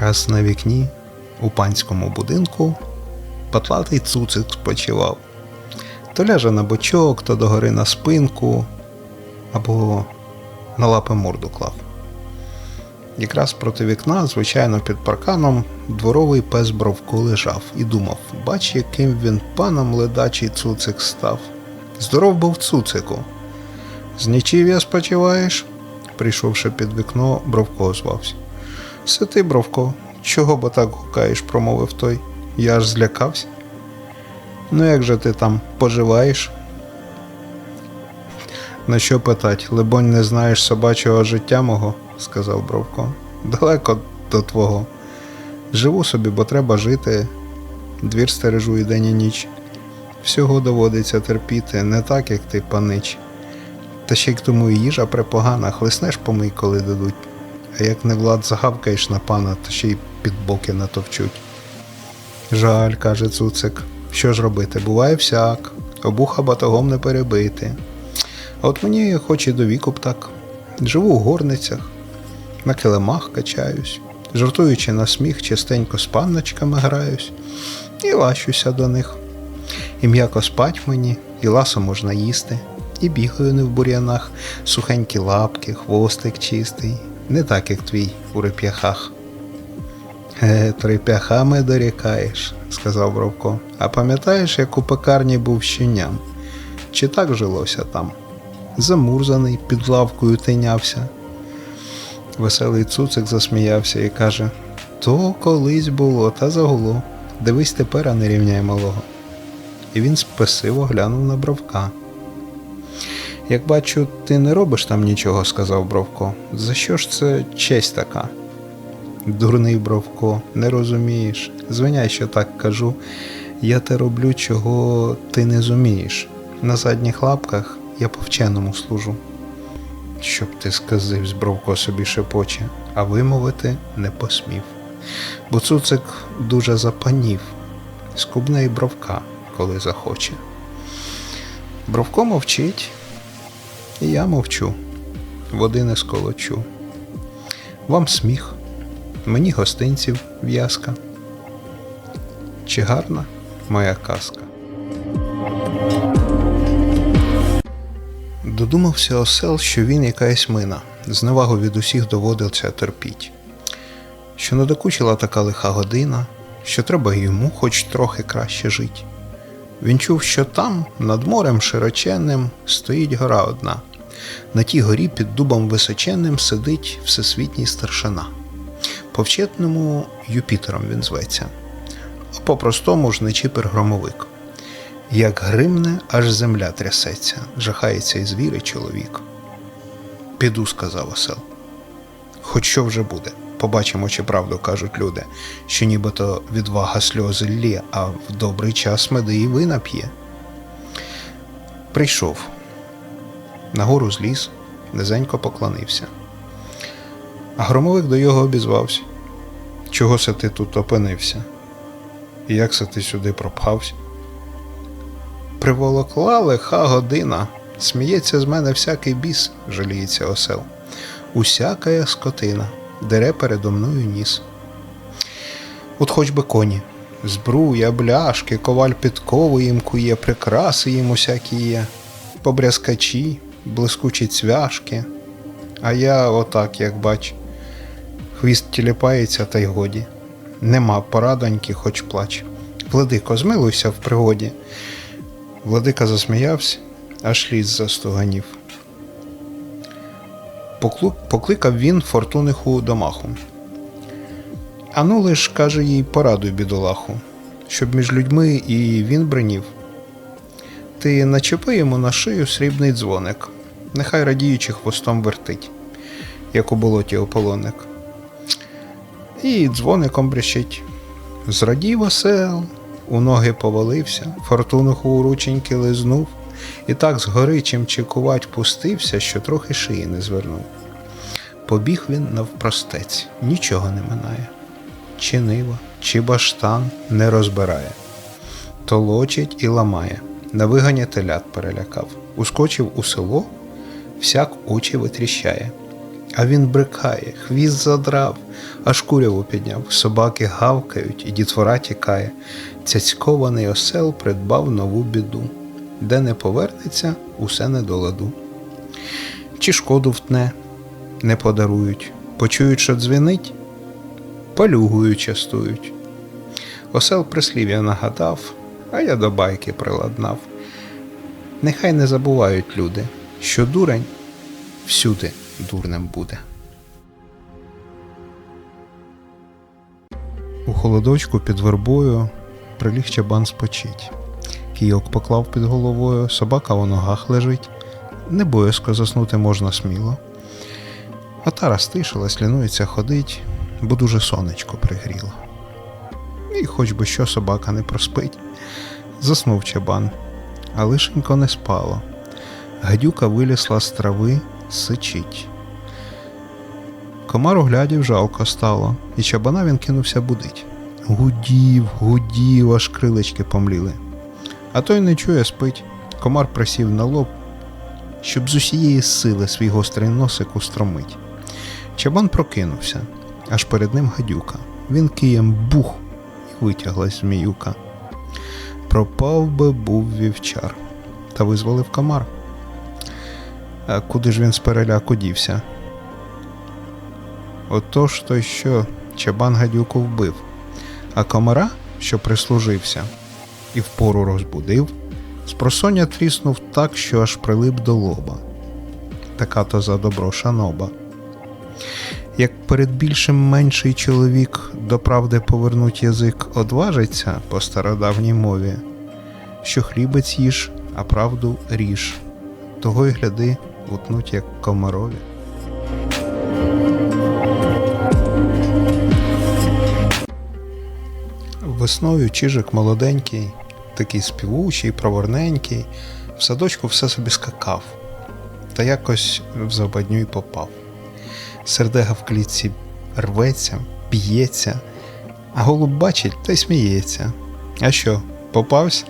Раз на вікні у панському будинку потлатий цуцик спочивав. То ляже на бочок, то догори на спинку, або на лапи морду клав. Якраз проти вікна, звичайно, під парканом, дворовий пес Бровко лежав і думав, бач, яким він паном ледачий цуцик став. Здоров був цуцику. З нічів'я спочиваєш? Прийшовши під вікно, Бровко озвався. Сити, Бровко, чого бо так гукаєш, промовив той. Я аж злякався. Ну як же ти там поживаєш? На що питать, либонь, не знаєш собачого життя мого, сказав Бровко. Далеко до твого. Живу собі, бо треба жити. Двір стережу і день і ніч. Всього доводиться терпіти, не так, як ти, панич. Та ще й к тому і їжа препогана, хлеснеш помий, коли дадуть. А як не влад загавкаєш на пана, то ще й під боки натовчуть. Жаль, каже цуцик. Що ж робити? Буває всяк, обуха батогом не перебити. А от мені хоч і до віку б так. Живу в горницях, на килимах качаюсь, жартуючи на сміх, частенько з панночками граюсь і лащуся до них. І м'яко спать мені, і ласо можна їсти, і бігаю не в бур'янах, сухенькі лапки, хвостик чистий, не так, як твій у реп'яхах. Е, трип'яхами дорікаєш, сказав Бровко. А пам'ятаєш, як у пекарні був щеням? Чи так жилося там? Замурзаний, під лавкою тинявся. Веселий цуцик засміявся і каже: То колись було, та загуло. Дивись тепер, а не рівняй малого. І він спесиво глянув на Бровка. Як бачу, ти не робиш там нічого, сказав Бровко. За що ж це честь така? Дурний Бровко, не розумієш. Звиняй, що так кажу. Я те роблю, чого ти не зумієш. На задніх лапках я по вченому служу. Щоб ти сказив, з Бровко собі шепоче, а вимовити не посмів. Бо цуцик дуже запанів, скубне й бровка, коли захоче. Бровко мовчить, і я мовчу, води не сколочу. Вам сміх, мені гостинців в'язка. Чи гарна моя казка? Додумався осел, що він якась мина, зневагу від усіх доводиться терпіть. Що надокучила така лиха година, що треба йому хоч трохи краще жить. Він чув, що там, над морем широченним, стоїть гора одна. На тій горі під дубом височенним сидить всесвітній старшина. По-вчетному Юпітером він зветься, а по-простому ж жничіпер громовик. Як гримне, аж земля трясеться, жахається і звіри чоловік. Піду, сказав осел. Хоч що вже буде, побачимо, чи правду кажуть люди, що нібито відвага сльози лє, а в добрий час меди і вина п'є. Прийшов. Нагору зліз, низенько поклонився. А громовик до його обізвався. Чого се ти тут опинився? І як се ти сюди пропхався? Приволокла лиха година, сміється з мене всякий біс, жаліється осел. Усякая скотина, дере передо мною ніс. От хоч би коні, збруя, бляшки, коваль підкову їм кує, прикраси їм усякі є, побрязкачі, блискучі цвяшки. А я отак, як бач, хвіст тіліпається, та й годі. Нема порадоньки, хоч плач. Владико, змилуйся в пригоді. Владика засміявся, аж ліс застуганів. Покликав він фортуниху домаху. Ану лиш, каже їй, порадуй бідолаху, щоб між людьми і він бринів. Ти начепи йому на шию срібний дзвоник, нехай радіючи хвостом вертить, як у болоті ополоник. І дзвоником брещить. Зрадів осел, у ноги повалився, фортунуху у лизнув, і так згори чим чекувать пустився, що трохи шиї не звернув. Побіг він навпростець, нічого не минає. Чи нива, чи баштан не розбирає. Толочить і ламає, на виганя телят перелякав, ускочив у село, всяк очі витріщає. А він брикає, хвіст задрав, аж куряву підняв, собаки гавкають, і дітвора тікає. Цяцькований осел придбав нову біду, де не повернеться, усе не до ладу. Чи шкоду втне, не подарують, почують, що дзвенить, палюгою частують. Осел прислів'я нагадав, а я до байки приладнав. Нехай не забувають люди, що дурень всюди дурним буде. У холодочку під вербою приліг чабан спочить. Кійок поклав під головою, собака у ногах лежить. Не боязко заснути можна сміло. Отара стишилась, лінується ходить, бо дуже сонечко пригріло. І хоч би що собака не проспить. Заснув чабан, а лишенько не спало. Гадюка вилізла з трави, сичить. Комар оглядів жалко стало, і чабана він кинувся будить. Гудів, гудів, аж крилечки помліли. А той не чує, спить. Комар присів на лоб, щоб з усієї сили свій гострий носик устромить. Чабан прокинувся, аж перед ним гадюка. Він києм бух і витяглась зміюка. Пропав би був вівчар, та визволив комар. А куди ж він з переляку дівся? Отож то що чабан гадюку вбив, а комара, що прислужився, і впору розбудив, спросоння тріснув так, що аж прилип до лоба. Така то за добро шаноба. Як перед більшим менший чоловік до правди повернуть язик одважиться по стародавній мові, що хлібець їж, а правду ріж, того й гляди, утнуть, як комарові. Весною чижик молоденький, такий співучий, проворненький, в садочку все собі скакав, та якось в западню й попав. Сердега в клітці рветься, п'ється, а голуб бачить та й сміється. А що, попався?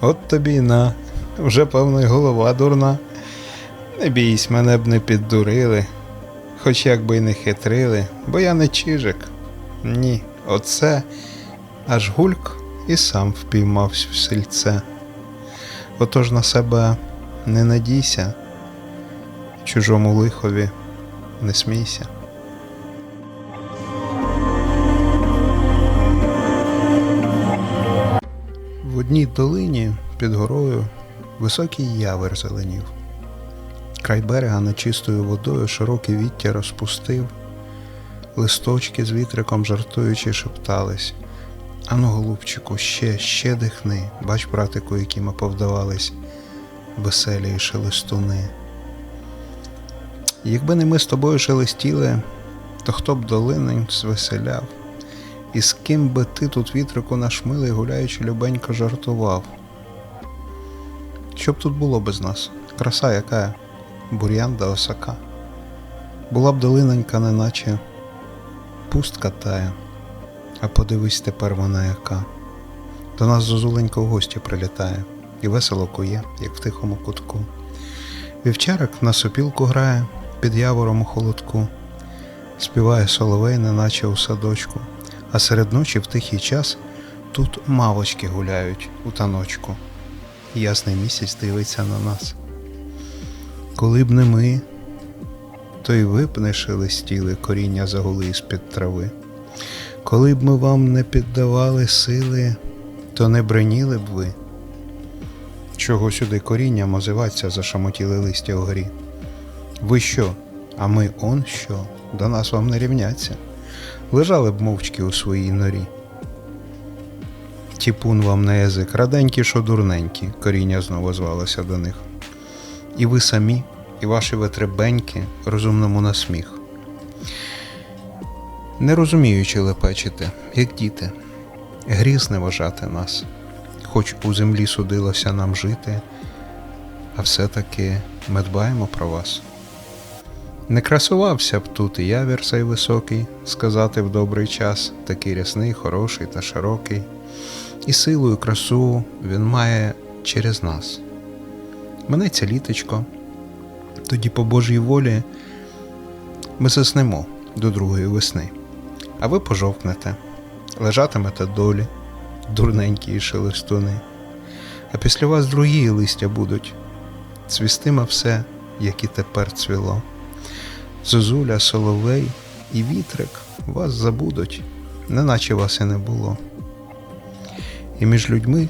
От тобі й на, вже певно й голова дурна. Не бійсь, мене б не піддурили, хоч як би й не хитрили, бо я не чижик. Ні, оце аж гульк і сам впіймався в сельце. Отож на себе не надійся, чужому лихові не смійся. В одній долині під горою високий явер зеленів. Край берега над чистою водою широкий віття розпустив, листочки з вітриком жартуючи шептались. Ану, голубчику, ще, ще дихни, бач, братику, які ми повдавались, веселі шелестуни. Якби не ми з тобою шелестіли, то хто б долинень звеселяв, і з ким би ти тут вітрику наш милий, гуляючи, любенько жартував. Що б тут було без нас? Краса яка, бур'ян да осака. Була б долиненька, неначе пустка тая, а подивись тепер вона яка. До нас зозуленько в гості прилітає, і весело кує, як в тихому кутку. Вівчарик на сопілку грає під явором у холодку, співає соловей, неначе у садочку, а серед ночі в тихий час тут мавочки гуляють у таночку. Ясний місяць дивиться на нас. Коли б не ми, то й ви б не шелестіли коріння загули з-під трави. Коли б ми вам не піддавали сили, то не бреніли б ви. Чого сюди корінням озиваться, зашамотіли листя вгорі? Ви що, а ми он що, до нас вам не рівняться, лежали б мовчки у своїй норі. Тіпун вам на язик, раденькі, що дурненькі, коріння знову звалося до них. І ви самі, і ваші витребеньки розумному на сміх. Не розуміючи лепечете, як діти, гріз не вважати нас, хоч у землі судилося нам жити, а все-таки ми дбаємо про вас. Не красувався б тут і явір цей високий, сказати в добрий час, такий рясний, хороший та широкий, і силу і красу він має через нас. Минеться літочко, тоді по Божій волі Ми заснемо до другої весни, а ви пожовкнете, лежатимете долі, дурненькі шелестуни, а після вас другі листя будуть, цвістиме все, як і тепер цвіло. Зозуля, соловей і вітрик вас забудуть, неначе вас і не було. І між людьми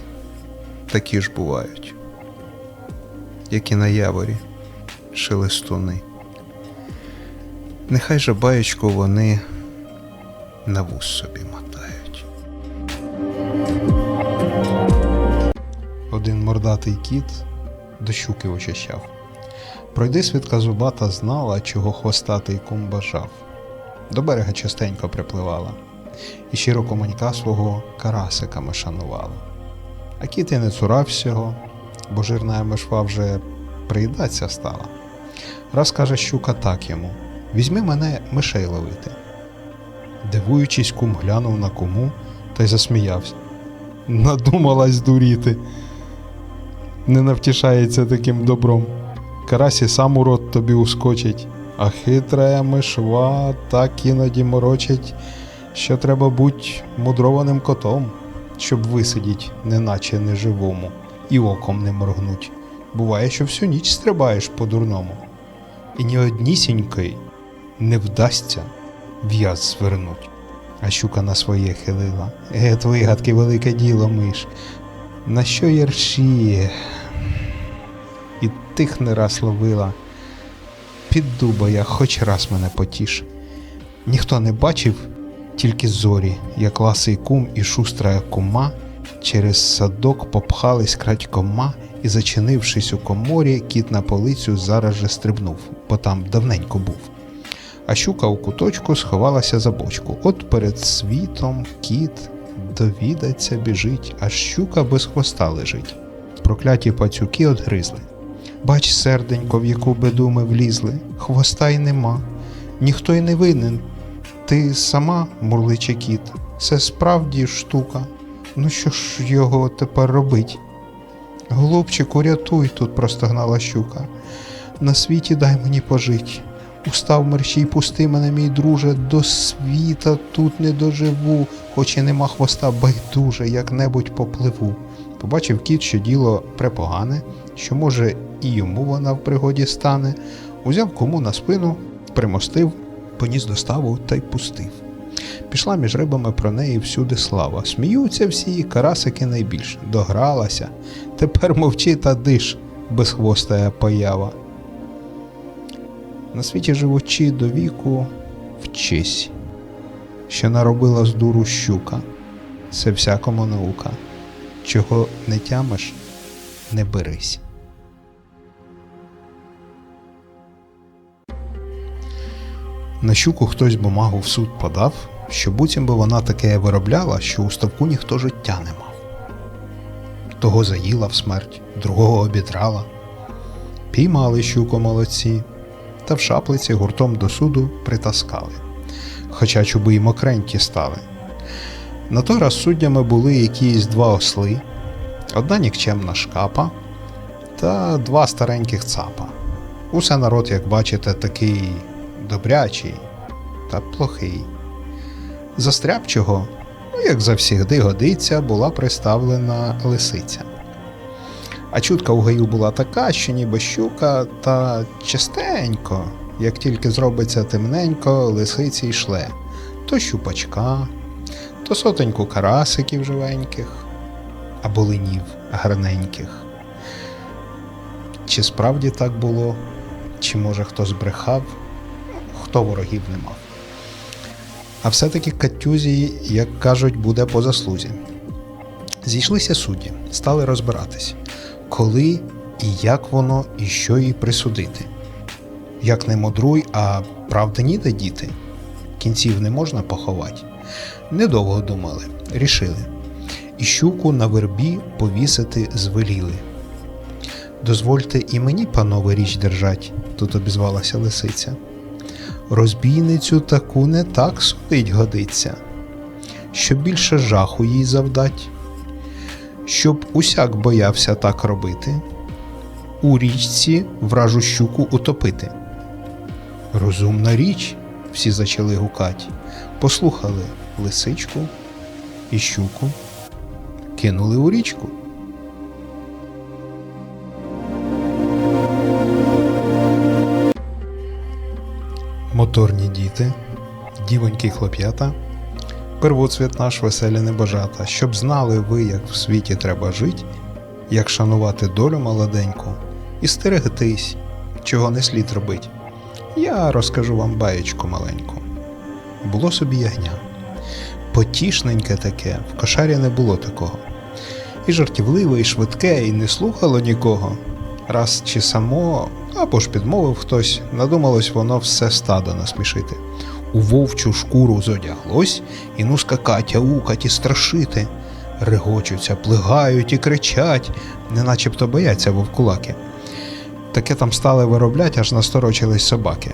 такі ж бувають, як і на яворі шелестуни. Нехай же баєчку вони на вус собі мотають. Один мордатий кіт до щуки очищав. Пройди свідка зубата знала, чого хвостатий кум бажав. До берега частенько припливала, і щиро команька свого карасиками шанувала. А кіт і не цурався його, бо жирна мишва вже приїдаться стала. Раз каже щука так йому: Візьми мене мишей ловити. Дивуючись, кум глянув на кому та й засміявся. Надумалась дуріти. Не навтішається таким добром. Карасі сам у рот тобі ускочить, а хитра мишва так іноді морочить, що треба буть мудрованим котом, щоб висидіть, неначе неживому, і оком не моргнуть. Буває, що всю ніч стрибаєш по-дурному, і ні однісінької не вдасться в'яз звернуть. А щука на своє хилила. Е, твої гадки велике діло, миш. На що ярші? І тих не раз ловила. Під дуба я хоч раз мене потіш. Ніхто не бачив, тільки зорі, як ласий кум і шустра кума через садок попхались крадькома і, зачинившись у коморі, кіт на полицю зараз же стрибнув, бо там давненько був. А щука у куточку сховалася за бочку. От перед світом кіт довідаться біжить, аж щука без хвоста лежить. Прокляті пацюки одгризли. Бач, серденько, в яку беду ми влізли, хвоста й нема, ніхто й не винен. Ти сама, мурличе кіт, це справді штука. Ну що ж його тепер робить? Голубчику, рятуй, тут простогнала щука. На світі дай мені пожить. Устав мерщій, пусти мене, мій друже, до світа тут не доживу, хоч і нема хвоста, байдуже, як-небудь попливу. Побачив кіт, що діло препогане, що, може, і йому вона в пригоді стане, узяв кому на спину, примостив, поніс до ставу та й пустив. Пішла між рибами про неї всюди слава. Сміються всі, карасики найбільш. Догралася. Тепер мовчи та диш, безхвостая поява. На світі живучи до віку, вчись, що наробила з дуру щука, це всякому наука. Чого не тямиш, не берись. На щуку хтось бумагу в суд подав, що буцім би вона таке виробляла, що у ставку ніхто життя не мав. Того заїла в смерть, другого обідрала. Піймали щуку молодці, та в шаплиці гуртом до суду притаскали, хоча чуби й мокренькі стали. На той раз суддями були якісь два осли, одна нікчемна шкапа та два стареньких цапа. Усе народ, як бачите, такий добрячий та плохий. Застрябчого, ну як завсігди годиться, була приставлена лисиця. А чутка у гаю була така, що ніби щука, та частенько, як тільки зробиться темненько, лисиці йшле то щупачка, то сотеньку карасиків живеньких, а болинів гарненьких. Чи справді так було, чи може хто збрехав, хто ворогів не мав. А все-таки Катюзі, як кажуть, буде по заслузі. Зійшлися судді, стали розбиратись, коли і як воно, і що їй присудити. Як не мудруй, а правда ніде діти. Кінців не можна поховати. Недовго думали, рішили. І щуку на вербі повісити звеліли. Дозвольте і мені, панове, річ держать, тут обізвалася лисиця. Розбійницю таку не так судить годиться, щоб більше жаху їй завдать, щоб усяк боявся так робити, у річці вражу щуку утопити. Розумна річ, всі зачали гукать. Послухали лисичку і щуку, кинули у річку. Моторні діти, дівоньки хлоп'ята, первоцвіт наш веселі небожата, щоб знали ви, як в світі треба жить, як шанувати долю молоденьку і стерегтись, чого не слід робить. Я розкажу вам баєчку маленьку. Було собі ягня. Потішненьке таке, в кошарі не було такого. І жартівливе, і швидке, і не слухало нікого. Раз чи само, або ж підмовив хтось, надумалось воно все стадо насмішити. У вовчу шкуру зодяглось, і ну скакать, аукать і страшити. Регочуться, плигають і кричать, не начебто бояться вовкулаки. Таке там стали вироблять, аж насторочились собаки.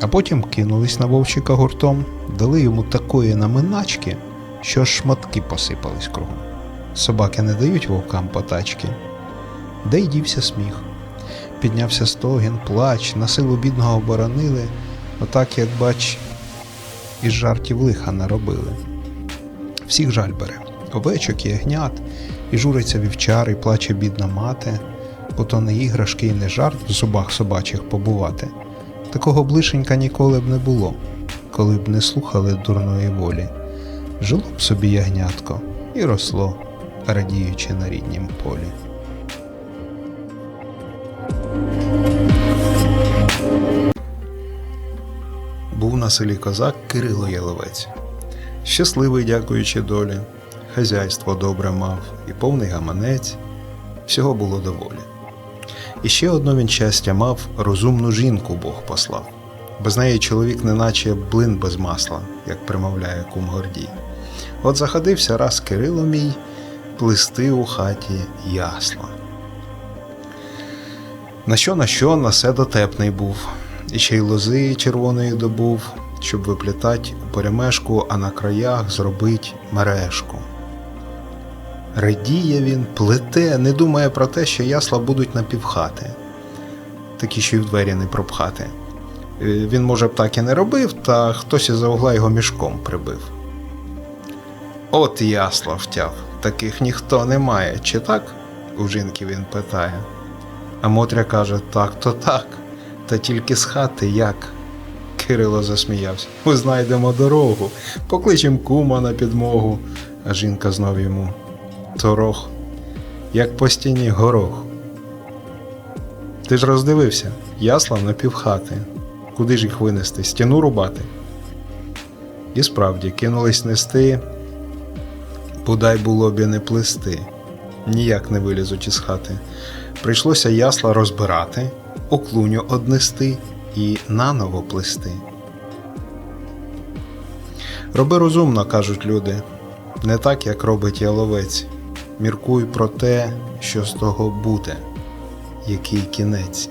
А потім кинулись на вовчика гуртом, дали йому такої наминачки, що шматки посипались кругом. Собаки не дають вовкам потачки. Де й дівся сміх. Піднявся стогін, плач, на силу бідного оборонили, отак, як бач, із жартів лиха наробили. Всіх жаль бере, овечок і ягнят, і журиться вівчар, і плаче бідна мати, бо то не іграшки і не жарт в зубах собачих побувати. Такого блишенька ніколи б не було, коли б не слухали дурної волі. Жило б собі ягнятко і росло, радіючи на ріднім полі. На селі козак Кирило Яловець. Щасливий, дякуючи долі, хазяйство добре мав і повний гаманець, всього було доволі. І ще одно він щастя мав, розумну жінку Бог послав. Без неї чоловік неначе блин без масла, як примовляє кум Гордій. От заходився раз Кирило мій плести у хаті ясла. На що на що на все дотепний був, і ще й лози червоної добув, щоб виплітать у перемешку, а на краях зробить мережку. Радіє він, плете, не думає про те, що ясла будуть напівхати, такі, що й в двері не пропхати. Е, Він, може б так і не робив, та хтось із-за угла його мішком прибив. От ясла втяв, таких ніхто не має, чи так? у жінки він питає. А Мотря каже: так, то так, та тільки з хати як. Кирило засміявся. Ми знайдемо дорогу, покличем кума на підмогу. А жінка знов йому Торох, як по стіні горох. Ти ж роздивився, ясла на півхати. Куди ж їх винести? Стіну рубати? І справді кинулись нести, бодай було б і не плести, ніяк не вилізуть із хати. Прийшлося ясла розбирати, оклуню однести і наново плести. Роби розумно, кажуть люди, не так, як робить яловець. Міркуй про те, що з того буде, який кінець.